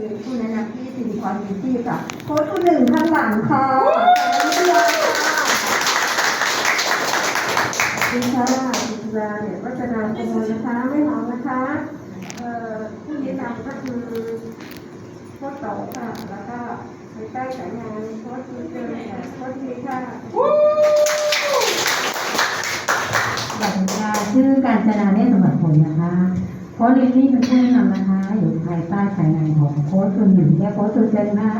คือผู้แนะนำที่สิริพรยินดีค่ะโค้ชคนหนึ่งข้างหลังค่ะคุณค่ะคุณค่ะคุณราเนี่ยวัฒนาคุณนะคะไม่หอมนะคะเอ่อผู้แนะนำก็คือโค้ชโตค่ะแล้วก็ไปใต้สายงานโค้ชมีเจอค่ะโค้ชมีค่ะสวัสดีค่ะชื่อการจนาเนตรสมบัติผลนะคะโค้ชลิลลี่เป็นผู้แนะนำนะคะ อยู่ภายใต้สายงานของโค้ชคนหนึ่งและโค้ชสุเจนนะ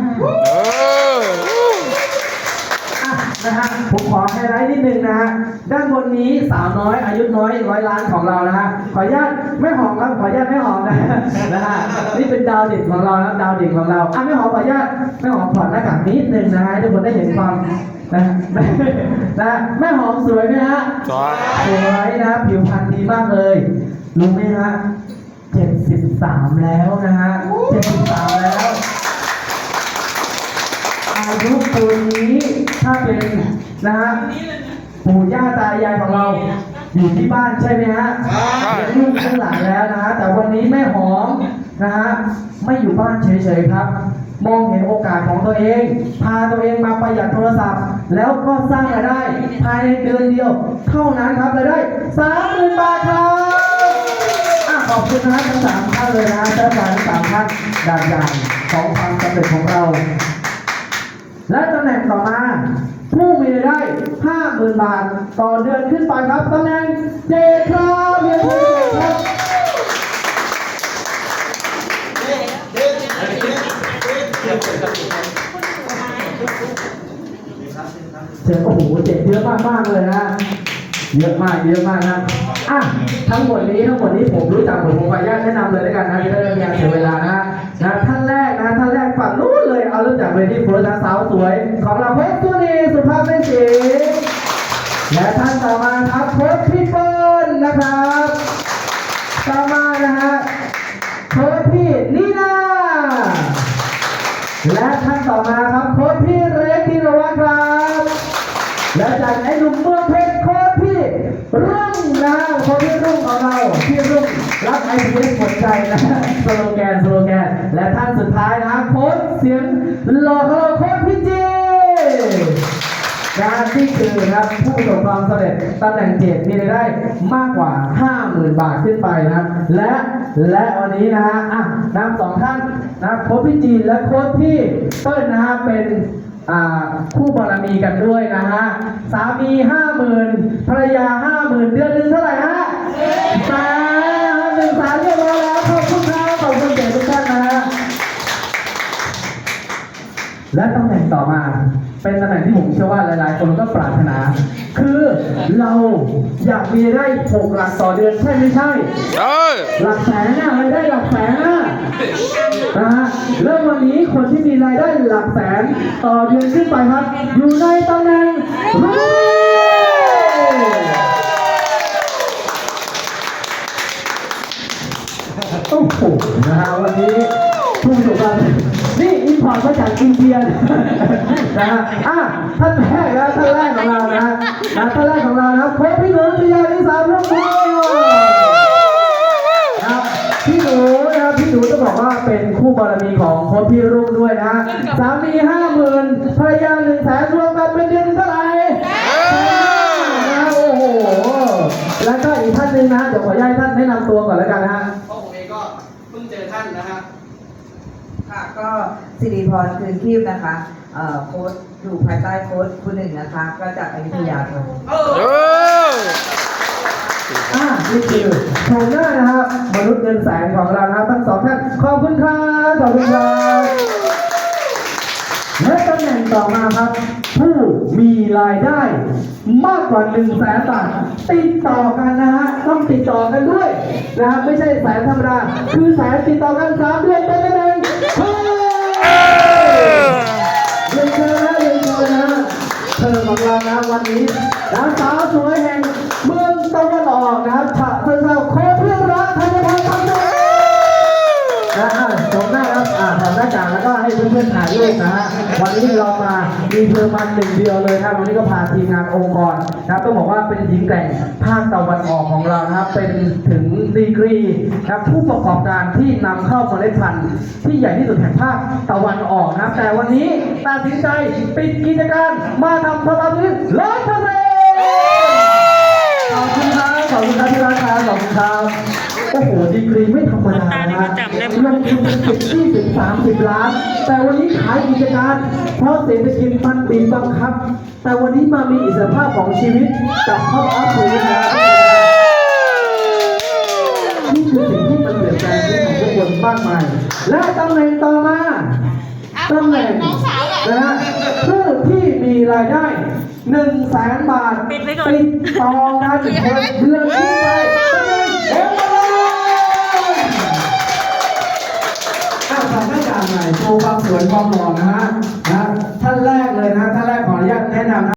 อะนะฮะผมขอไฮไลท์นิดนึงนะฮะด้านบนนี้สาวน้อยอายุน้อยร้อยล้านของเรานะฮะขออนุญาตไม่หอมครับขออนุญาตไม่หอมนะฮะนะฮะนี่เป็นดาวเด่นของเรานะดาวเด่นของเราอะไม่หอมขออนุญาตไม่หอมถอดหน้ากากนิดนึงนะฮะให้ทุกคนได้เห็นความนะนะแม่หอมสวยไหมฮะสวยสวยนะผิวพรรณดีมากเลยรู้ไหมฮะเจ็ด สามแล้วนะฮะเจ็ดสิบสามแล้วอายุปูนนี้ถ้าเป็นนะฮะปู่ย่าตายายของเราอยู่ที่บ้านใช่ไหมฮะเลี้ยงลูกทั้งหลายแล้วนะฮะแต่วันนี้แม่หอมนะฮะไม่อยู่บ้านเฉยๆครับ มองเห็นโอกาสของตัวเอง พาตัวเองมาประหยัดโทรศัพท์ แล้วก็สร้างรายได้ภายในเดือนเดียว เท่านั้นครับรายได้สามหมื่นบาทครับ ขอบคุณนะทั้งสามท่านเลยนะฮะเจ้ากาทั้งสามท่านดานใหญ่ของความสำเร็จของเรา และตำแหน่งต่อมา ผู้มีรายได้ 50,000 บาท ต่อเดือนขึ้นไปครับตำแหน่งเจครับเรียนเชิญเจครับเจโอ้โหเจ็บเยอะมากมากๆเลยนะ เยอะมากเยอะมากนะอะทั้งหมดนี้ทั้งหมดนี้ผมรู้จักผมผมขออนุญาตแนะนำเลยแล้วยกันนะจะได้ไม่มีการเสียเวลานะนะท่านแรกนะท่านแรกฝั่งนู้นเลยเอาเริ่มจากเวทีโพลนะสาวสวย ของเราเพชรตุนีสุภาพเป็นสีและท่านต่อมาครับโค้ชพี่เปิ้ลนะครับต่อมานะฮะโค้ชพี่นีนาและท่านต่อมาครับโค้ชพี่เล็กธีรวัตรครับ และจากไอ้หนุ่มเมืองเพชรโค้ชพี่รุ่งนะฮะโค้ชพี่รุ่งของเราพี่รุ่งรับ ไอพีเอสหมดใจนะสโลแกนสโลแกน และท่านสุดท้ายนะโค้ชเสียงหล่อของเราโค้ชพี่จีนะที่คือนะครับผู้ประสบความสำเร็จตำแหน่งเจ็ดมีรายได้มากกว่า 50,000 บาทขึ้นไปนะครับ และและวันนี้นะฮะอะนำสองท่านนะโค้ชพี่จีและโค้ชพี่เปิ้ลนะฮะเป็นคู่บารมีกันด้วยนะฮะ สามีห้าหมื่นภรรยาห้าหมื่นเดือนหนึ่งเท่าไหร่ฮะ และตำแหน่งต่อมา เป็นตำแหน่งที่ผมเชื่อว่าหลายๆ คนก็ปรารถนา คือเราอยากมีได้หกหลักต่อเดือนใช่ไม่ใช่ เอ้ยหลักแสนน่ะรายได้หลักแสนน่ะนะฮะเริ่มวันนี้คนที่มีรายได้หลักแสนต่อเดือนขึ้นไปครับ อยู่ในตำแหน่งรวยโอ้โหนะฮะวันนี้ผู้ประสบความสำเร็จนี่ อินพอร์ตมาจากอินเดียนะฮะอะท่านแรกนะท่านแรกของเรานะฮะนะท่านแรกของเรานะครับโค้ชพี่หนุ่มพิยานิสามรุ่งโรจน์นะครับพี่หนูนะครับพี่หนูต้องบอกว่าเป็นคู่บารมีของโค้ชพี่รุ่งด้วยนะสามีห้าหมื่นภรรยาหนึ่งแสนรวมกันเป็นเดือนเท่าไหร่นะโอ้โหแล้วก็อีกท่านหนึ่งนะเดี๋ยวขออนุญาตท่านแนะนำตัวก่อนแล้วกันนะฮะเพราะผมเองก็เพิ่งเจอท่านนะฮะค่ะ ก็สิริพรคืนคีบนะคะเอ่อโค้ชอยู่ภายใต้โค้ชคนหนึ่งนะคะก็จากอยุธยาค่ะเอออ่านี่คือโฉมหน้านะครับมนุษย์เงินแสนของเรานะครับทั้งสองท่านขอบคุณครับขอบคุณครับและตำแหน่งต่อมาครับ ผู้มีรายได้ มากกว่า1นึ่งแสนบาทติดต่อกันนะฮะต้องติดต่อกันด้วยนะฮะไม่ใช่แสนธรรมดาคือแสนติดต่อกันสามเดือนเป็น เธอของเรานะวันนี้นางสาวสวยแห่งเมืองตะวันออกนะครับ เพื่อนๆถ่ายรูปนะฮะวันนี้เรามามีเธอมันหนึ่งเดียวเลยนะครับวันนี้ก็พาทีมงานองค์กรนะครับต้องบอกว่าเป็นหญิงแกร่งภาคตะวันออกของเรานะครับเป็นถึงดีกรีนะครับผู้ประกอบการที่นำเข้าเมล็ดพันธุ์ที่ใหญ่ที่สุดแห่งภาคตะวันออกนะครับ แต่วันนี้ตัดสินใจปิดกิจการมาทำพลังนี้ร้อยเปอร์เซ็นต์ขอบคุณครับขอบคุณครับที่ร้านค้าขอบคุณครับโอ้โหดีกรีไม่ธรรมดานะฮะลงทุนเป็นสิบ ยี่สิบสามสิบล้าน แต่วันนี้ขายกิจการ เพราะเศรษฐกิจมันบีบบังคับ แต่วันนี้มามีอิสรภาพของชีวิตกับเข้าอัพเลยนะครับนี่คือสิ่งที่มันเปลี่ยนแปลงชีวิตของทุกคนมากมาย และตำแหน่งต่อมาตำแหน่งนะฮะผู้ที่มีรายได้หนึ่งแสนบาทปิดไว้ก่อนติดต่อกันหกเดือนขึ้นไว์ความสวยความหล่อนะฮะนะท่านแรกเลยนะท่านแรกขออนุญาตแนะนำนะ